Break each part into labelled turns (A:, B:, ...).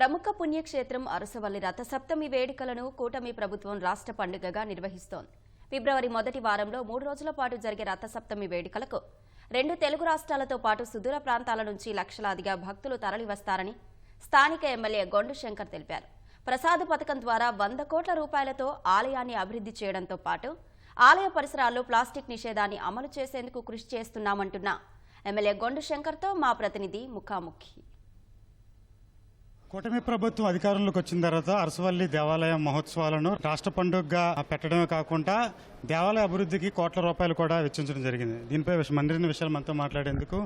A: ప్రముఖ పుణ్యక్షేత్రం అరసవల్లి రథసప్తమి వేడుకలను కూటమి ప్రభుత్వం రాష్ట్ర పండుగగా నిర్వహిస్తోంది. ఫిబ్రవరి మొదటి వారంలో మూడు రోజుల పాటు జరిగే రథసప్తమి వేడుకలకు రెండు తెలుగు రాష్ట్రాలతో పాటు సుదూర ప్రాంతాల నుంచి లక్షలాదిగా భక్తులు తరలివస్తారని స్థానిక ఎమ్మెల్యే గొండు శంకర్ తెలిపారు. ప్రసాద పథకం ద్వారా వంద కోట్ల రూపాయలతో ఆలయాన్ని అభివృద్ధి చేయడంతో పాటు ఆలయ పరిసరాల్లో ప్లాస్టిక్ నిషేధాన్ని అమలు చేసేందుకు కృషి చేస్తున్నామంటున్న ఎమ్మెల్యే గొండు శంకర్తో మా ప్రతినిధి ముఖాముఖి.
B: కూటమి ప్రభుత్వం అధికారంలోకి వచ్చిన తర్వాత అరసవల్లి దేవాలయ మహోత్సవాలను రాష్ట్ర పండుగగా పెట్టడమే కాకుండా దేవాలయ అభివృద్ధికి కోట్ల రూపాయలు కూడా వెచ్చించడం జరిగింది. దీనిపై మందిరిన విషయాలు మనతో మాట్లాడేందుకు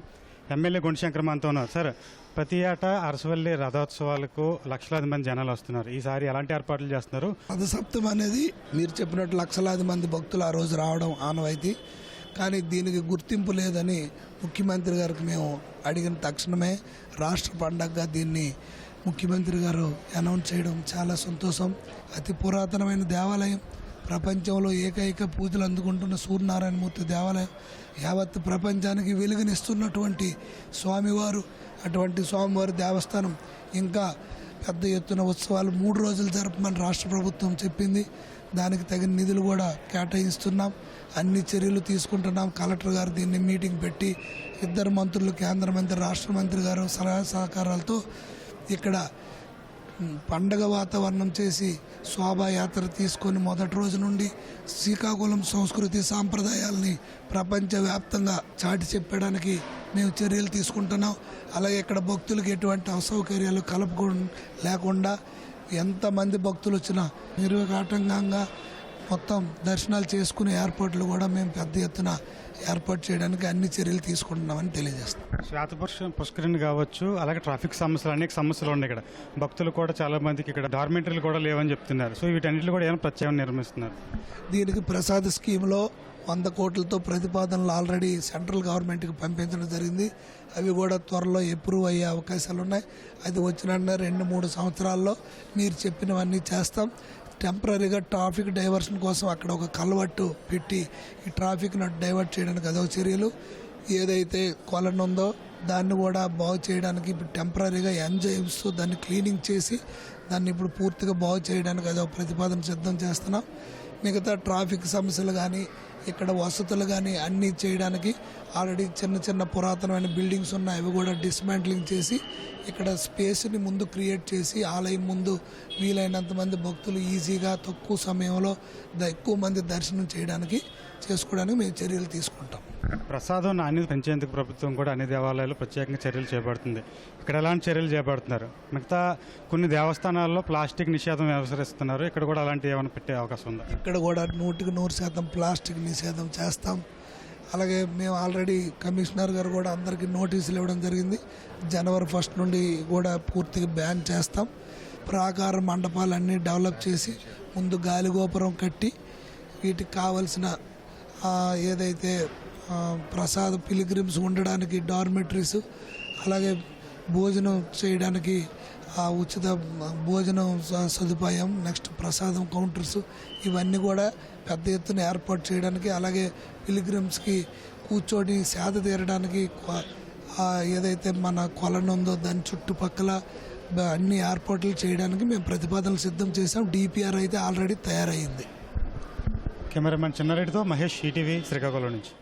B: ఎమ్మెల్యే గుణశంకర్ మనతో ఉన్నారు. సార్ ప్రతి ఏటా అరసవల్లి రథోత్సవాలకు లక్షలాది మంది జనాలు వస్తున్నారు. ఈసారి ఎలాంటి ఏర్పాట్లు చేస్తున్నారు?
C: రథసప్తం అనేది మీరు చెప్పినట్టు లక్షలాది మంది భక్తులు ఆ రోజు రావడం ఆనవాయితీ. కానీ దీనికి గుర్తింపు లేదని ముఖ్యమంత్రి గారికి మేము అడిగిన తక్షణమే రాష్ట్ర పండగగా దీన్ని ముఖ్యమంత్రి గారు అనౌన్స్ చేయడం చాలా సంతోషం. అతి పురాతనమైన దేవాలయం. ప్రపంచంలో ఏకైక పూజలు అందుకుంటున్న సూర్యనారాయణమూర్తి దేవాలయం. యావత్ ప్రపంచానికి వెలుగునిస్తున్నటువంటి స్వామివారు అటువంటి స్వామివారి దేవస్థానం. ఇంకా పెద్ద ఎత్తున ఉత్సవాలు మూడు రోజులు జరపమని రాష్ట్ర ప్రభుత్వం చెప్పింది. దానికి తగిన నిధులు కూడా కేటాయిస్తున్నాం. అన్ని చర్యలు తీసుకుంటున్నాం. కలెక్టర్ గారు దీన్ని మీటింగ్ పెట్టి ఇద్దరు మంత్రులు కేంద్ర మంత్రి రాష్ట్ర మంత్రి గారు సలహా సహకారాలతో ఇక్కడ పండగ వాతావరణం చేసి శోభాయాత్ర తీసుకొని మొదటి రోజు నుండి శ్రీకాకుళం సంస్కృతి సాంప్రదాయాల్ని ప్రపంచవ్యాప్తంగా చాటి చెప్పడానికి మేము చర్యలు తీసుకుంటున్నాం. అలాగే ఇక్కడ భక్తులకు ఎటువంటి అసౌకర్యాలు కలపకూ లేకుండా ఎంతమంది భక్తులు వచ్చినా నిర్విఘాటంగా మొత్తం దర్శనాలు చేసుకునే ఏర్పాట్లు కూడా మేము పెద్ద ఎత్తున ఏర్పాటు చేయడానికి అన్ని చర్యలు తీసుకుంటున్నామని తెలియజేస్తాం
B: శ్వేతపురుష పుష్కరిణి కావచ్చు అలాగే ట్రాఫిక్ సమస్యలు అనేక సమస్యలు ఉన్నాయి ఇక్కడ. భక్తులు కూడా చాలా మందికి ఇక్కడ డార్మెంటరీలు కూడా లేవని చెప్తున్నారు. సో వీటన్నిటిలో కూడా ఏమైనా ప్రత్యేకం నిర్మిస్తున్నారు?
C: దీనికి ప్రసాద్ స్కీమ్లో వంద కోట్లతో ప్రతిపాదనలు ఆల్రెడీ సెంట్రల్ గవర్నమెంట్కి పంపించడం జరిగింది. అవి కూడా త్వరలో అప్రూవ్ అయ్యే అవకాశాలు ఉన్నాయి అది వచ్చిన రెండు మూడు సంవత్సరాల్లో మీరు చెప్పినవన్నీ చేస్తాం. టెంపరీగా ట్రాఫిక్ డైవర్షన్ కోసం అక్కడ ఒక కలవట్టు పెట్టి ఈ ట్రాఫిక్ను డైవర్ట్ చేయడానికి అదొక చర్యలు. ఏదైతే కొలను ఉందో దాన్ని కూడా బాగు చేయడానికి ఇప్పుడు టెంపరీగా ఎంజాయ్స్తో దాన్ని క్లీనింగ్ చేసి దాన్ని ఇప్పుడు పూర్తిగా బాగు చేయడానికి అదో ప్రతిపాదన సిద్ధం చేస్తున్నాం. మిగతా ట్రాఫిక్ సమస్యలు కానీ ఇక్కడ వసతులు కానీ అన్నీ చేయడానికి ఆల్రెడీ చిన్న చిన్న పురాతనమైన బిల్డింగ్స్ ఉన్నాయి. అవి కూడా డిస్మాంట్లింగ్ చేసి ఇక్కడ స్పేస్ని ముందు క్రియేట్ చేసి ఆలయం ముందు వీలైనంత మంది భక్తులు ఈజీగా తక్కువ సమయంలో ఎక్కువ మంది దర్శనం చేయడానికి చేసుకోవడానికి మేము చర్యలు తీసుకుంటాం.
B: ప్రసాదం. నాణ్యత పెంచేందుకు ప్రభుత్వం కూడా అన్ని దేవాలయాలు ప్రత్యేకంగా చర్యలు చేపడుతుంది. ఇక్కడ ఎలాంటి చర్యలు చేపడుతున్నారు? మిగతా కొన్ని దేవస్థానాల్లో ప్లాస్టిక్ నిషేధం వ్యవహరిస్తున్నారు. ఇక్కడ కూడా అలాంటి ఏమైనా పెట్టే అవకాశం ఉందా?
C: ఇక్కడ కూడా నూటికి నూరు శాతం ప్లాస్టిక్ నిషేధం చేస్తాం. అలాగే మేము ఆల్రెడీ కమిషనర్ గారు కూడా అందరికీ నోటీసులు ఇవ్వడం జరిగింది. జనవరి ఫస్ట్ నుండి కూడా పూర్తిగా బ్యాన్ చేస్తాం. ప్రాకార మండపాలన్నీ డెవలప్ చేసి ముందు గాలిగోపురం కట్టి వీటికి కావలసిన ఆ, ఏదైతే ప్రసాద పిలిగ్రిమ్స్ ఉండడానికి డార్మెటరీస్ అలాగే భోజనం చేయడానికి ఆ ఉచిత భోజనం సదుపాయం నెక్స్ట్ ప్రసాదం కౌంటర్స్ ఇవన్నీ కూడా పెద్ద ఎత్తున ఏర్పాటు చేయడానికి అలాగే పిలిగ్రిమ్స్కి కూర్చొని సేద తీరడానికి ఏదైతే మన కొలను ఉందో దాని చుట్టుపక్కల అన్ని ఏర్పాట్లు చేయడానికి మేము ప్రతిపాదనలు సిద్ధం చేసాం డిపిఆర్ అయితే ఆల్రెడీ తయారైంది.
B: కెమెరామెన్ చిన్నారెడ్డితో మహేష్ ఈటీవీ శ్రీకాకుళం నుంచి.